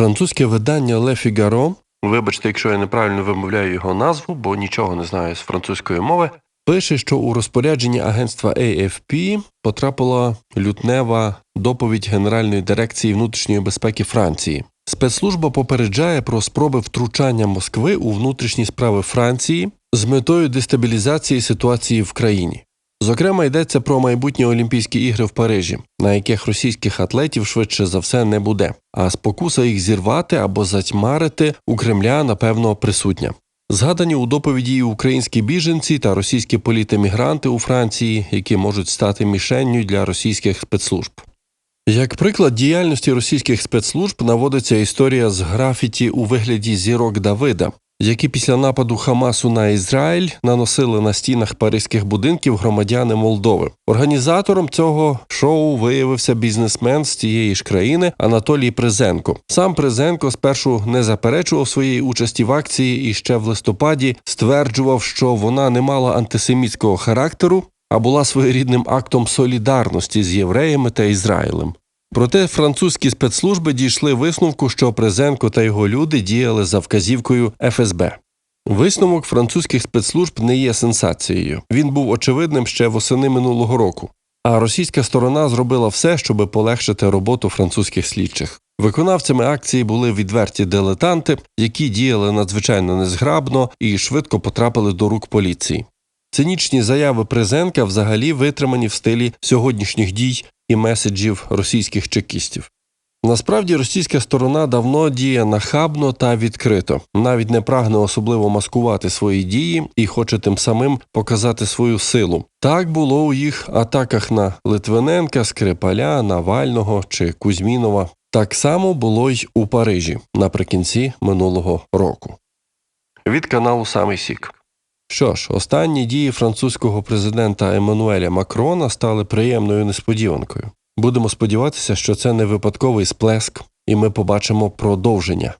Французьке видання Le Figaro, вибачте, якщо я неправильно вимовляю його назву, бо нічого не знаю з французької мови, пише, що у розпорядженні агентства AFP потрапила лютнева доповідь Генеральної дирекції внутрішньої безпеки Франції. Спецслужба попереджає про спроби втручання Москви у внутрішні справи Франції з метою дестабілізації ситуації в країні. Зокрема, йдеться про майбутні Олімпійські ігри в Парижі, на яких російських атлетів швидше за все не буде, а спокуса їх зірвати або затьмарити у Кремля, напевно, присутня. Згадані у доповіді і українські біженці та російські політемігранти у Франції, які можуть стати мішенню для російських спецслужб. Як приклад діяльності російських спецслужб наводиться історія з графіті у вигляді зірок Давида, які після нападу Хамасу на Ізраїль наносили на стінах паризьких будинків громадяни Молдови. Організатором цього шоу виявився бізнесмен з тієї ж країни Анатолій Призенко. Сам Призенко спершу не заперечував своєї участі в акції і ще в листопаді стверджував, що вона не мала антисемітського характеру, а була своєрідним актом солідарності з євреями та Ізраїлем. Проте французькі спецслужби дійшли висновку, що Презенко та його люди діяли за вказівкою ФСБ. Висновок французьких спецслужб не є сенсацією. Він був очевидним ще восени минулого року. А російська сторона зробила все, щоб полегшити роботу французьких слідчих. Виконавцями акції були відверті дилетанти, які діяли надзвичайно незграбно і швидко потрапили до рук поліції. Цинічні заяви Презенка взагалі витримані в стилі сьогоднішніх дій і меседжів російських чекістів. Насправді російська сторона давно діє нахабно та відкрито, навіть не прагне особливо маскувати свої дії і хоче тим самим показати свою силу. Так було у їх атаках на Литвиненка, Скрипаля, Навального чи Кузьмінова. Так само було й у Парижі наприкінці минулого року. Від каналу Самий Сік. Що ж, останні дії французького президента Еммануеля Макрона стали приємною несподіванкою. Будемо сподіватися, що це не випадковий сплеск, і ми побачимо продовження